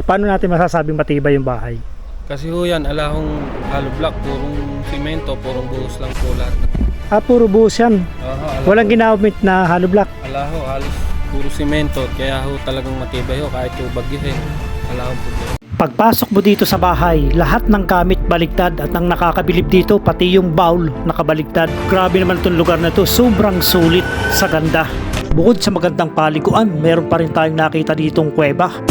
Paano natin masasabing matibay yung bahay? Kasi ho yan, alahong hollow block, purong simento, purong buhos lang po lahat. Ah, puro buhos yan. Aha, ala, Walang ginamit na hollow block. alaho, halos puro simento, kaya ho talagang matibay ho, kahit ho bagyohin, alahong problema. Pagpasok mo dito sa bahay, lahat ng gamit baligtad at ang nakakabilib dito, pati yung bowl nakabaligtad. Grabe naman itong lugar na to, sobrang sulit sa ganda. Bukod sa magandang paliguan, meron pa rin tayong nakita ditong kuweba.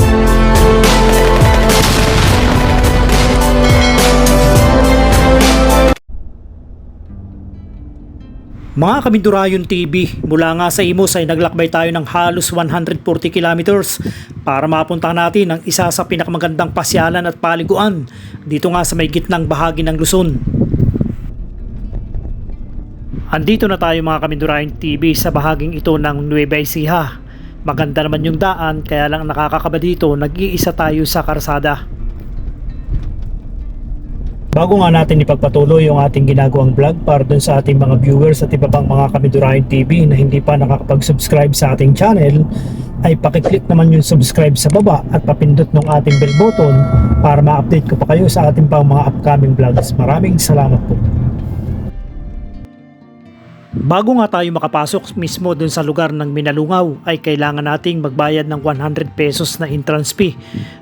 Mga Kamindurayon TV, mula nga sa Imus ay naglakbay tayo ng halos 140 kilometers para mapunta natin ang isa sa pinakamagandang pasyalan at paliguan dito nga sa may gitnang bahagi ng Luzon. Andito na tayo mga Kamindurayon TV sa bahaging ito ng Nueva Ecija. Maganda naman yung daan kaya lang nakakakaba dito nag-iisa tayo sa karsada. Bago nga natin ipagpatuloy yung ating ginagawang vlog para dun sa ating mga viewers at iba pang mga Kamidurahin TV na hindi pa nakakapag-subscribe sa ating channel, ay pakiclick naman yung subscribe sa baba at papindot ng ating bell button para ma-update ko pa kayo sa ating pang mga upcoming vlogs. Maraming salamat po. Bago nga tayo makapasok mismo dun sa lugar ng Minalungaw ay kailangan nating magbayad ng 100 pesos na entrance fee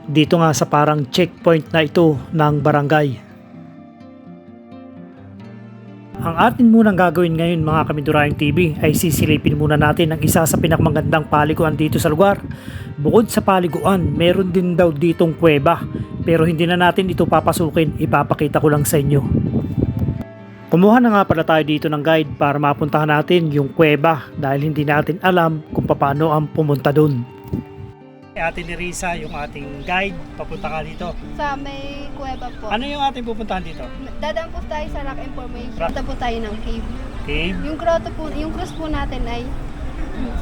dito nga sa parang checkpoint na ito ng barangay. Ang atin munang gagawin ngayon mga Kamidurayang TV ay sisilipin muna natin ang isa sa pinakamagandang paliguan dito sa lugar. Bukod sa paliguan, meron din daw ditong kuweba pero hindi na natin ito papasukin, ipapakita ko lang sa inyo. Kumuha na nga pala tayo dito ng guide para mapuntahan natin yung kuweba dahil hindi natin alam kung paano ang pumunta dun. Ate ni Risa, yung ating guide, papunta ka dito. Sa may kuweba po. Ano yung ating pupuntahan dito? Dadaan po tayo sa rock information. Punta po tayo ng cave. Cave? Yung grotto po, yung cruise po natin ay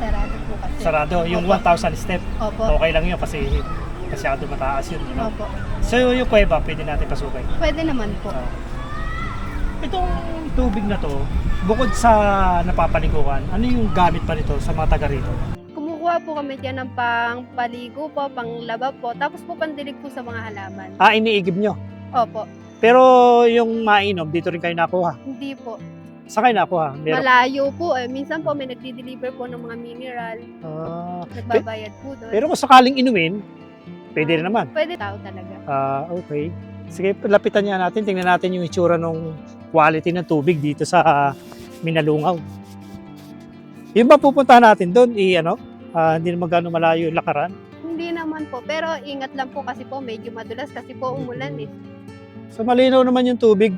sarado po kasi. Sarado, yung Opo. 1,000 step. Opo. Okay lang yun kasi masyado mataas yun. You know? Opo. So yung kuweba, pwede natin pasukin. Pwede naman po. Ah. Itong tubig na to, bukod sa napapaliguan, ano yung gamit pa nito sa mga taga rito? Kumukuha po kami dyan ng pang paligo po, pang laba po, tapos po pandilig po sa mga halaman. Ah, iniigib nyo. Opo. Pero yung mainom, dito rin kayo nakuha. Hindi po. Saan kayo nakuha? Meron. Malayo po eh. Minsan po may nagdi-deliver po ng mga mineral. Ah, Nagbabayad po doon. pero kung sakaling inumin, pwede rin naman. Pwede tao talaga. Ah, okay. Sige, lapitan niya natin. Tingnan natin yung itsura ng quality ng tubig dito sa ah, Minalungaw. Yung ba pupuntahan natin doon, i ano, ah, hindi naman gano'ng malayo yung lakaran. Hindi naman po. Pero ingat lang po kasi po medyo madulas kasi po umulan eh. So malinaw naman yung tubig.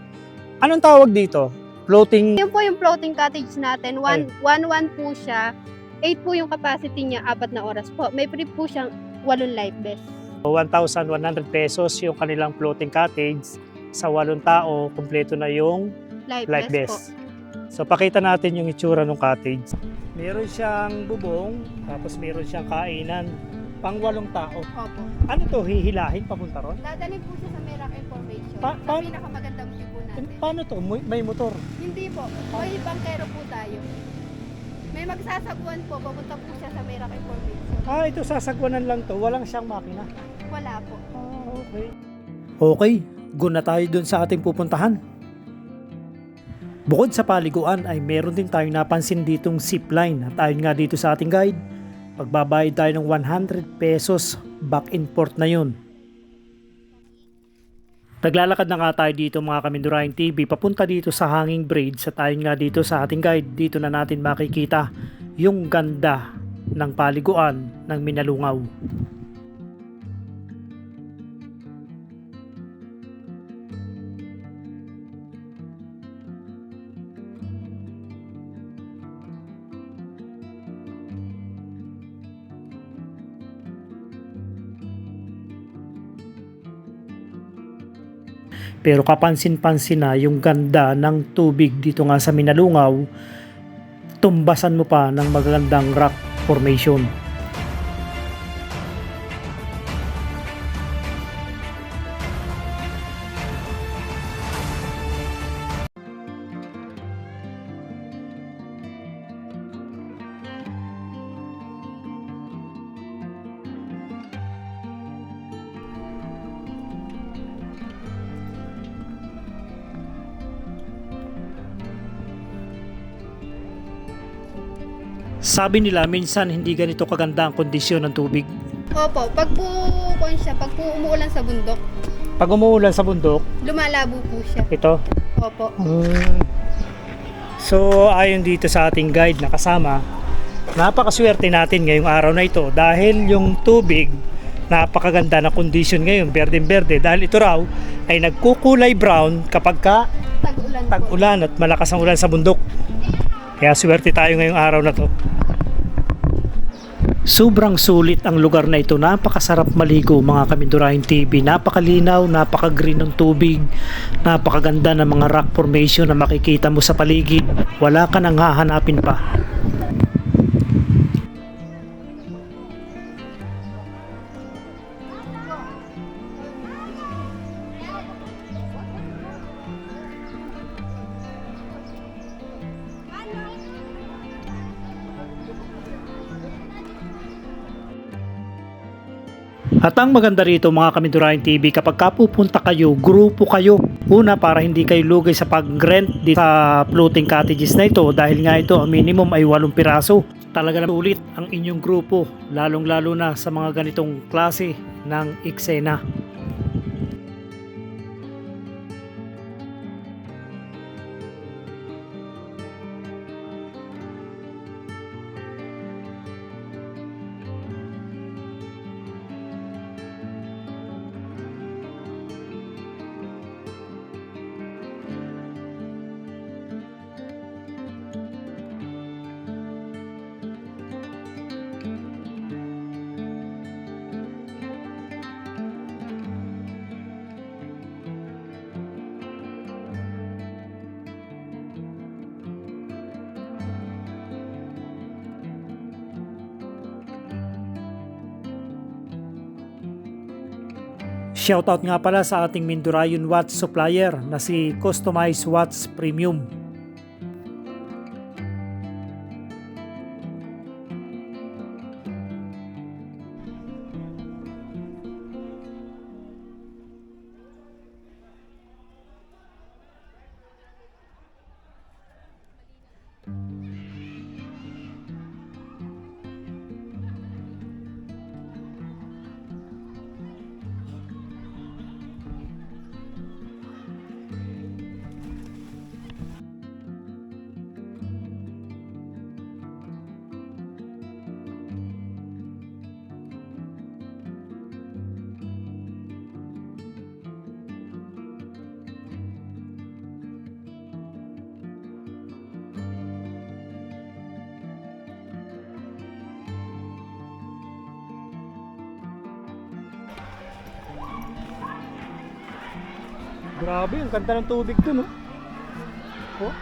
Anong tawag dito? Floating Yun po yung floating cottage natin. 1-1 po siya. 8 po yung capacity niya, apat na oras po. May free po siyang walong life vest. 1,100 pesos yung kanilang floating cottage. Sa walong tao, kumpleto na yung Life, life vest. So pakita natin yung itsura ng cottage. Meron siyang bubong, tapos meron siyang kainan. Pang walong tao. Opo. Ano to, hihilahin papunta ron? Dadalhin po siya sa Merak Information. Pa- pa- sa pinakamagandang view po natin. Paano to? May may motor. Hindi po. May bangkero po tayo. May magsasaguan po. Papunta po siya sa Merak Information. Ah, ito sasagwanan lang to. Walang siyang makina. Wala po. Ah, okay. Okay, go na tayo dun sa ating pupuntahan. Bukod sa paliguan ay meron din tayong napansin ditong zipline at ayon nga dito sa ating guide, pagbabayad tayo ng 100 pesos back in port na yun. Naglalakad na nga tayo dito mga Kamindurahin TV papunta dito sa Hanging Bridge at ayon nga dito sa ating guide dito na natin makikita yung ganda ng paliguan ng Minalungaw. Pero kapansin-pansin na yung ganda ng tubig dito nga sa Minalungaw, tumbasan mo pa ng magagandang rock formation. Sabi nila minsan hindi ganito kaganda ang kondisyon ng tubig. Opo, pag po, kung siya, pag po umuulan sa bundok, Pag umuulan sa bundok, lumalabo po siya. ito. Opo. So ayon dito sa ating guide na kasama, napakaswerte natin ngayong araw na ito dahil yung tubig napakaganda na kondisyon ngayon, berdeng-berde dahil ito raw ay nagkukulay brown kapag ka Tag-ulan po. tag-ulan at malakas ang ulan sa bundok. Kaya swerte tayo ngayong araw na to. Sobrang sulit ang lugar na ito. Napakasarap maligo mga Kamindurahin TV. Napakalinaw, napaka-green ng tubig, napakaganda ng mga rock formation na makikita mo sa paligid. Wala ka nang hahanapin pa. At ang maganda rito mga Kamindurahin TV, kapag ka pupunta kayo, grupo kayo. Una para hindi kayo lugay sa pag-rent dito sa floating cottages na ito dahil nga ito ang minimum ay 8 piraso. Talaga na ulit ang inyong grupo, lalong lalo na sa mga ganitong klase ng eksena. Shoutout nga pala sa ating Mindurayon Watch supplier na si Customized Watch Premium. Grabe, ang ganda ng tubig dun, oh. oh.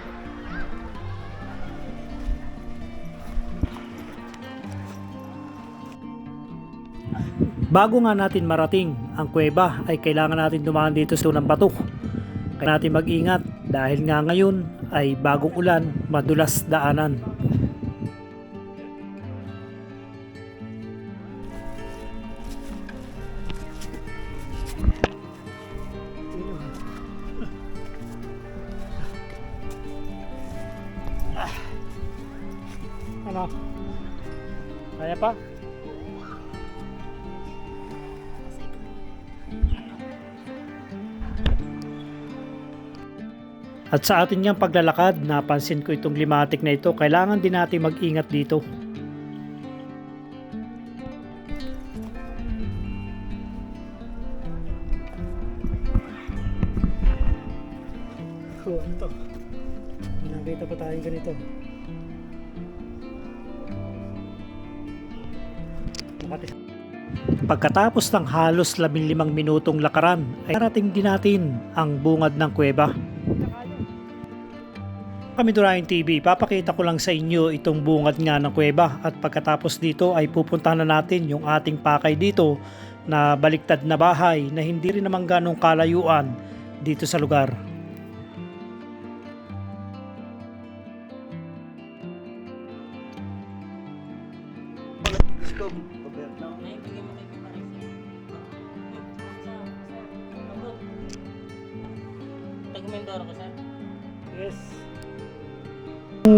Bago nga natin marating ang kuweba ay kailangan natin dumaan dito sa unang bato. Kaya natin mag-ingat dahil nga ngayon ay bagong ulan, madulas daanan. Ano? Kaya pa? At sa atin niyang paglalakad, napansin ko itong limatic na ito, kailangan din natin mag-ingat dito. Pagkatapos ng halos 15 minutong lakaran, ay narating din natin ang bungad ng kuweba. Kami Durayan TV, papakita ko lang sa inyo itong bungad nga ng kuweba at pagkatapos dito ay pupuntahan na natin yung ating pakay dito na baliktad na bahay na hindi rin naman ganong kalayuan dito sa lugar.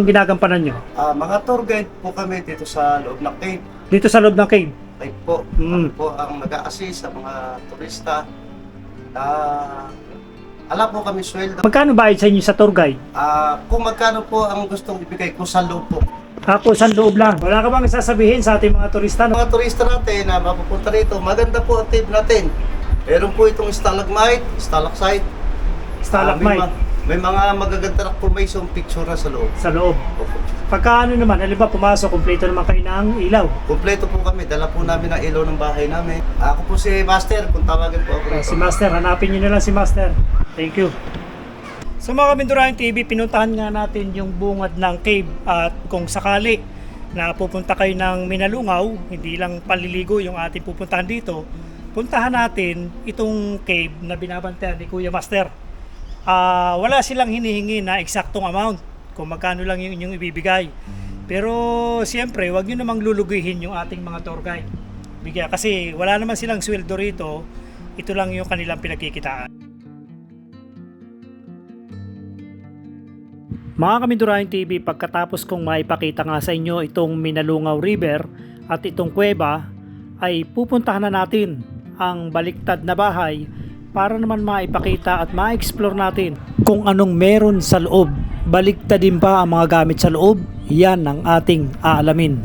Ginagampanan nyo? Ah, mga tour guide po kami dito sa loob ng cave. Dito sa loob ng cave. Cave po. Mm. Kami po ang nag-a-assist sa mga turista. Ah, ala po kami sweldo. Magkano bayad sa inyo sa tour guide? Ah, kung magkano po ang gustong ibigay ko sa loob po. Ako, sa loob lang. Wala ka bang sasabihin sa ating mga turista? No? Mga turista natin na mapupunta rito, maganda po ang cave natin. Meron po itong stalagmite, stalactite. Stalagmite ma- may mga magaganda na formation picture na sa loob. sa loob. Opo. Pagka ano naman, alam ba pumasok, kumpleto naman kayo ng ilaw. Kompleto po kami, dala po namin ang ilaw ng bahay namin. Ako po si Master, kung tawagin po ako Ah, rito. si Master, hanapin nyo na lang si Master. Thank you. Sa mga Kabindurahan TV, pinuntahan nga natin yung bungad ng cave at kung sakali na pupunta kayo ng Minalungaw, hindi lang paliligo yung ating pupuntahan dito, puntahan natin itong cave na binabantayan ni Kuya Master. Ah, wala silang hinihingi na eksaktong amount kung magkano lang yung inyong ibibigay. Pero siyempre, wag nyo namang lulugihin yung ating mga tour guide. Bigyan kasi wala naman silang sweldo rito. Ito lang yung kanilang pinagkikitaan. Mga Kamindurahin TV, pagkatapos kong maipakita nga sa inyo itong Minalungaw River at itong kuweba, ay pupuntahan na natin ang baliktad na bahay para naman maipakita at ma-explore natin kung anong meron sa loob. Baliktad din ba ang mga gamit sa loob? Yan ang ating aalamin.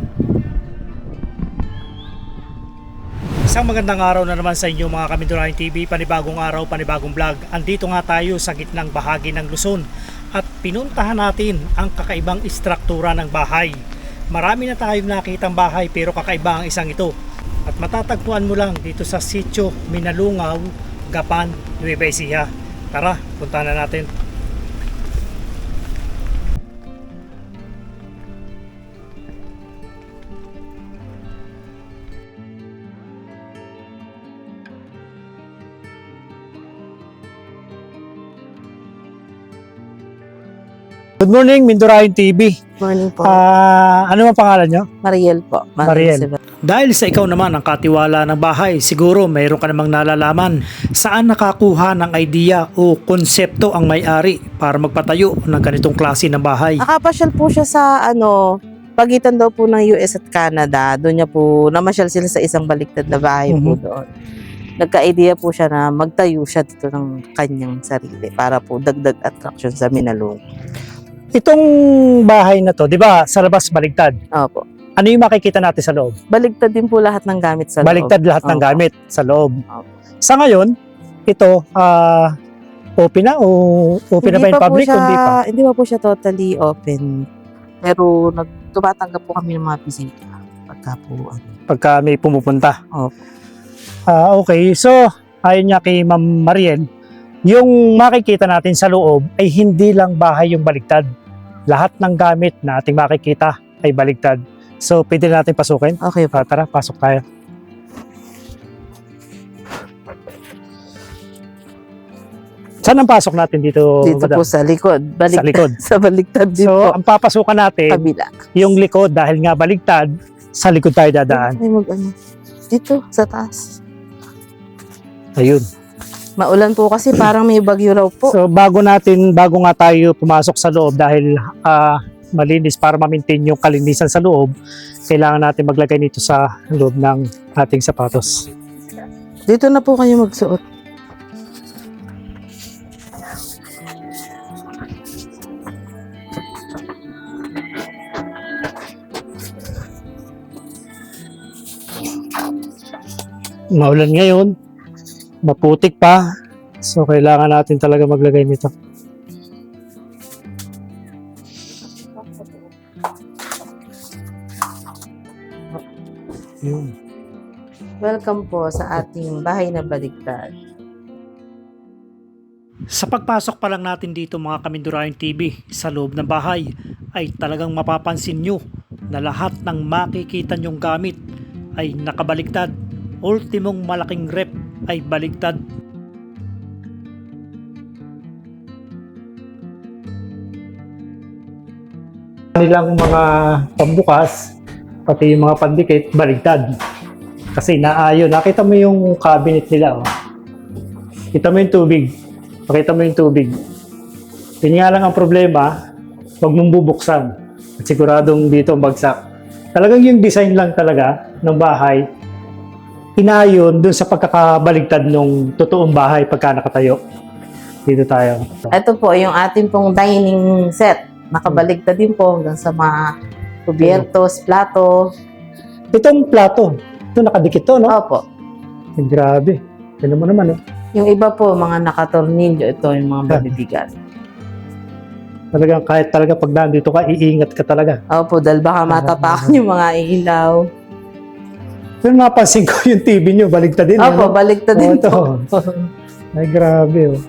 Isang magandang araw na naman sa inyo mga Kamindurahin TV, panibagong araw, panibagong vlog. Andito nga tayo sa gitnang bahagi ng Luzon at pinuntahan natin ang kakaibang istruktura ng bahay. Marami na tayong nakitang bahay pero kakaiba ang isang ito. At matatagpuan mo lang dito sa sitio Minalungaw, Gapan, Nueva Ecija. Tara, puntahan na natin. Good morning, Mindurahin TV. Morning po. Ah, ano ang pangalan nyo? Mariel po. Mariel. Silva. Dahil sa ikaw naman ang katiwala ng bahay, siguro mayroon ka namang nalalaman saan nakakuha ng idea o konsepto ang may-ari para magpatayo ng ganitong klase ng bahay. Nakapasyal po siya sa ano, pagitan daw po ng US at Canada. Doon niya po, namasyal sila sa isang baliktad na bahay po Mhm. doon. Nagka-idea po siya na magtayo siya dito ng kanyang sarili para po dagdag attraction sa Minalong. Itong bahay na to, di ba, sa labas baligtad. Opo. Ano yung makikita natin sa loob? Baligtad din po lahat ng gamit sa loob. Baligtad lahat ng Opo. gamit sa loob. Opo. Sa ngayon, ito, ah, open na o open na ba in po public siya, hindi pa? Hindi pa po siya totally open. Pero nag, tumatanggap po kami ng mga bisita. Pagka po, ano. pagka may pumupunta. Opo. Ah, okay. So, ayon niya kay Ma'am Mariel, yung makikita natin sa loob ay hindi lang bahay yung baligtad. Lahat ng gamit na ating makikita ay baligtad. So, pwede natin pasukin. Okay po. Ah, tara, pasok tayo. Saan ang pasok natin dito, Dito madam? po sa likod. Baligtad. Sa likod. sa baligtad din So, po. ang papasukan natin, Kabila. yung likod dahil nga baligtad, sa likod tayo dadaan. Ay, mag ano. Dito, sa taas. Ayun. Maulan po kasi parang may bagyo raw po. So bago natin, bago nga tayo pumasok sa loob dahil ah, malinis para ma-maintain yung kalinisan sa loob, kailangan natin maglagay nito sa loob ng ating sapatos. Dito na po kayo magsuot. Maulan ngayon, maputik pa, so kailangan natin talaga maglagay nito. Yun. Welcome po sa ating bahay na baligtad. Sa pagpasok pa lang natin dito mga Kamindurayon TV sa loob ng bahay ay talagang mapapansin nyo na lahat ng makikita nyong gamit ay nakabaligtad. Ultimong malaking rep ay baligtad. Kanilang mga pambukas, pati yung mga pandikit, baligtad. Kasi naayon. Nakita mo yung cabinet nila. Oh. Kita mo yung tubig. Pakita mo yung tubig. Yun nga lang ang problema, Huwag mong bubuksan. At siguradong dito bagsak. Talagang yung design lang talaga ng bahay, inayon dun sa pagkakabaligtad ng totoong bahay pagka nakatayo. Dito tayo. Ito po, yung ating pong dining set. Nakabaligtad din po hanggang sa mga kubiertos, plato. Itong plato, ito nakadikit to, no? Opo. Eh, grabe. Tignan mo naman, eh. Yung iba po, mga nakatornilyo. Ito yung mga babibigan. Talagang kahit talaga pag nandito ka, iingat ka talaga. Opo, dahil baka matapakan yung mga ilaw. Pero napansin ko yung TV nyo, baligtad din. Opo, ano? baligtad din po. Ay, grabe, oh.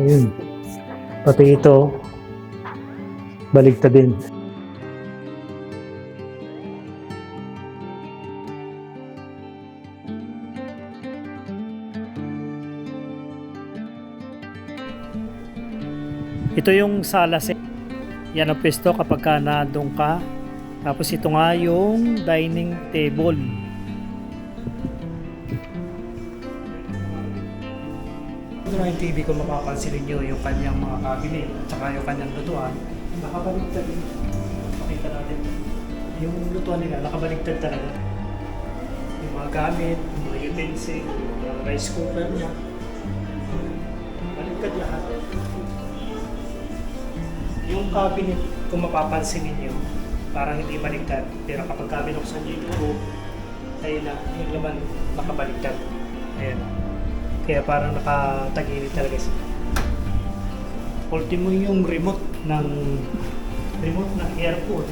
Ayun. Pati ito, baligtad din. Ito yung sala set. Yan ang pwesto kapag ka nandun ka. Tapos ito nga yung dining table. Na yung TV kung mapapansin ninyo yung kanyang mga cabinet at saka yung kanyang lutuan. Nakabaligtad. Pakita natin. Yung lutuan nila, nakabaligtad talaga. Yung mga gamit, yung mga utensil, yung rice cooker niya. Baligtad lahat. Yung cabinet, kung mapapansin ninyo, parang hindi baligtad. Pero kapag ka binuksan nyo yung loob, ayun na, yung laman nakabaligtad. Ayan. Kaya parang nakatagilid talaga siya. Ultimo yung remote ng remote ng aircon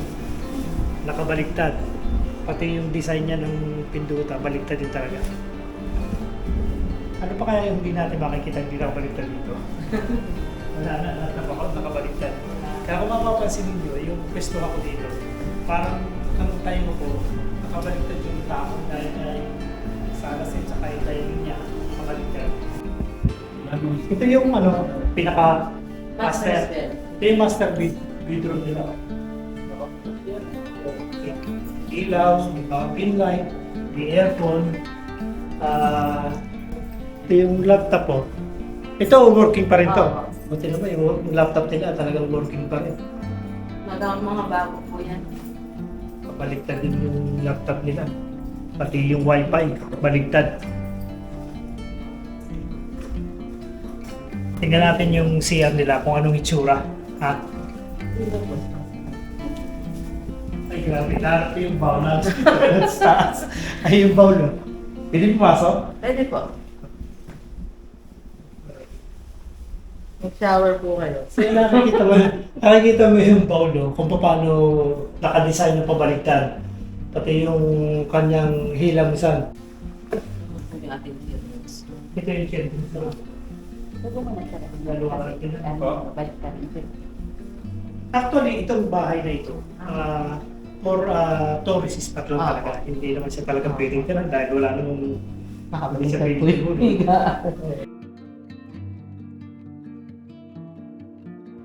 nakabaligtad. Pati yung design niya ng pinduta, baligtad din talaga. Ano pa kaya yung hindi natin makikita hindi nakabaligtad dito? Wala na, lahat na baka nakabaligtad. Kaya kung mapapansin ninyo, yung pwesto ako dito, parang ang tayo ko, nakabaligtad yung tao dahil ay sa alasin sa kayo timing niya, nakabaligtad. Ito yung ano, pinaka master. Ito yung master bed, bedroom nila. Ilaw, may pin light, may aircon, ah ito yung laptop po. Ito, working pa rin to. Oo. Buti naman yung laptop nila talagang working pa rin. Madami mga bago po yan. Baligtad din yung laptop nila. Pati yung wifi, baligtad. Tingnan natin yung CR nila kung anong itsura. Ha? Ay, grabe. Lahat yung bowl na taas. Ay, yung bowl. oh. Pwede pumasok? Pwede po. Mag-shower po kayo. So, yung nakikita mo, nakikita mo yung bowl, no? kung paano nakadesign ng pabaligtad. Pati yung kanyang hilamsan. Ito yung chair. Dalawa rin. Actually, itong bahay na ito, ah, for uh, tourist spot lang Ah. talaga. Hindi naman siya talagang pwedeng tiran dahil wala namang sabihin, yung higa.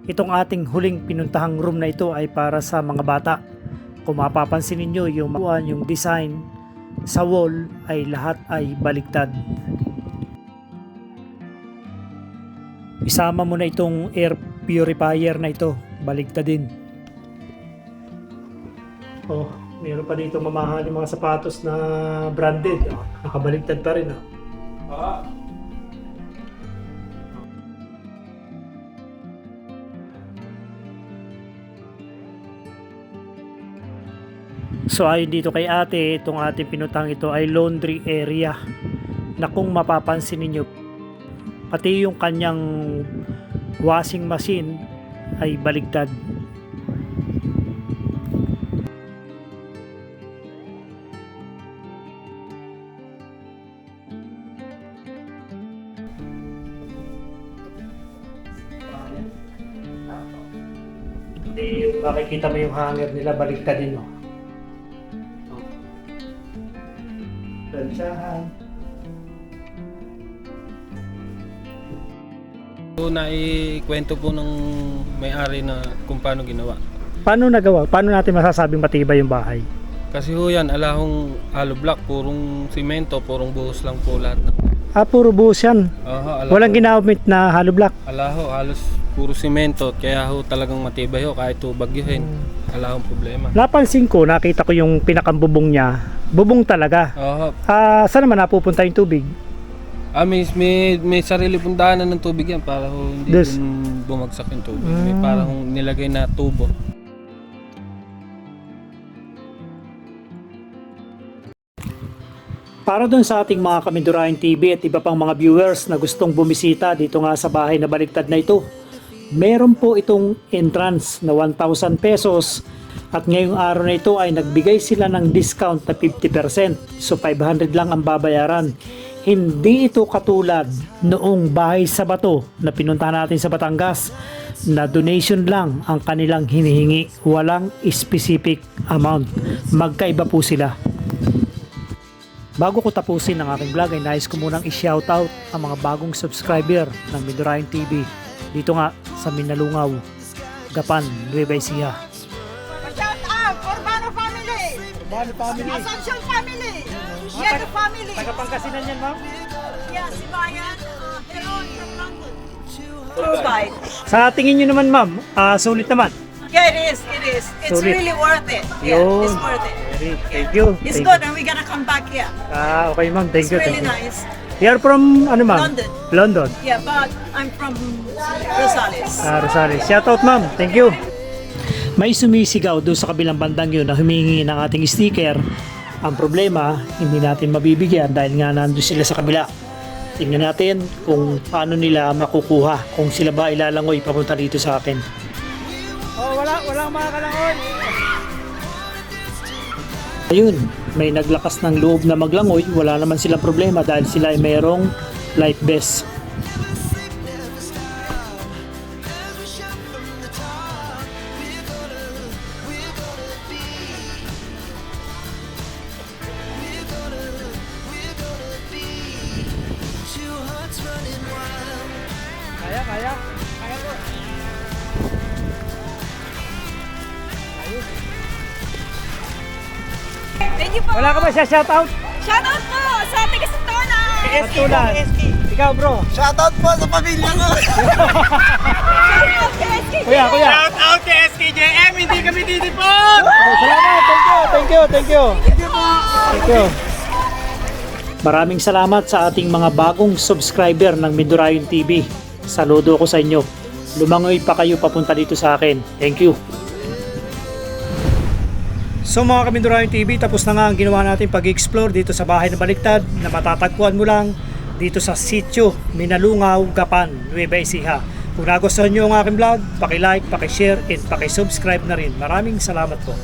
Itong ating huling pinuntahang room na ito ay para sa mga bata. Kung mapapansin ninyo yung yung design sa wall ay lahat ay baliktad. Isama mo na itong air purifier na ito, baligtad din. Oh, meron pa dito mamahal yung mga sapatos na branded. Oh, nakabaligtad pa rin. Oh. So ayon dito kay ate, itong ating pinutang ito ay laundry area na kung mapapansin ninyo pati yung kanyang washing machine ay baligtad. Makikita mo yung hanger nila baligtad din, oh. Planchahan. So, naikwento po ng may-ari na kung paano ginawa. Paano nagawa? Paano natin masasabing matibay yung bahay? Kasi ho yan, alahong hollow block, purong simento, purong buhos lang po lahat ng Ah, puro buhos yan. Oho, ala Walang ginamit na hollow block. ala ho, halos puro simento. Kaya ho talagang matibay ho kahit ho bagyuhin. Wala hong problema. Napansin ko, nakita ko yung pinakambubong niya. Bubong talaga. Oho, Ah, saan naman napupunta yung tubig? Ah, may, may, may sarili pong daanan ng tubig yan para ho hindi dun bumagsak yung tubig. May Mm. parang nilagay na tubo. Para dun sa ating mga Kamindurahin TV at iba pang mga viewers na gustong bumisita dito nga sa bahay na baliktad na ito, meron po itong entrance na 1,000 pesos at ngayong araw na ito ay nagbigay sila ng discount na 50%. So 500 lang ang babayaran. Hindi ito katulad noong bahay sa bato na pinuntahan natin sa Batangas na donation lang ang kanilang hinihingi. Walang specific amount. Magkaiba po sila. Bago ko tapusin ang aking vlog ay nais ko munang i-shoutout ang mga bagong subscriber ng Midurayan TV dito nga sa Minalungaw, Gapan, Nueva Ecija. Shout out for Urbano family. Assumption family. Yeto family. Pangasinan yan ma'am? Yeah, si Bayan. Uh, Heron from London. Provide. Sa tingin nyo naman ma'am, ah, sulit naman. Yeah, it is. It is. It's Solid. really worth it. Yeah, Yun. it's worth it. Very, thank you. It's Thank good you. and we're gonna come back here. Ah, okay ma'am, thank It's you. really Thank you. nice. We are from, ano ma'am? London. London. Yeah, but I'm from Rosales. Ah, Rosales. Shoutout ma'am. Thank you. May sumisigaw doon sa kabilang bandang yun na humingi ng ating sticker. Ang problema, hindi natin mabibigyan dahil nga nandun sila sa kabila. Tingnan natin kung paano nila makukuha. Kung sila ba ilalangoy papunta dito sa akin. Oh, wala, wala mga kalangoy. Ayun, may naglakas ng loob na maglangoy. Wala naman silang problema dahil sila ay mayroong life vest. Shoutout? Shout out po sa taga Santona. Katulan. Ikaw bro. Shoutout po sa pamilya ko! Shout out kay SK. Kuya, kuya. out kay SKJM! Hindi kami titipon! Salamat. Thank you. Thank you. Thank you. Thank you. Maraming salamat sa ating mga bagong subscriber ng Midurayon TV. Saludo ko sa inyo. Lumangoy pa kayo papunta dito sa akin. Thank you. So mga Kamindurayon TV, tapos na nga ang ginawa natin pag-explore dito sa bahay na baliktad na matatagpuan mo lang dito sa sitio Minalungaw, Gapan, Nueva Ecija. Kung nagustuhan nyo ang aking vlog, paki-like, paki-share, and paki-subscribe na rin. Maraming salamat po.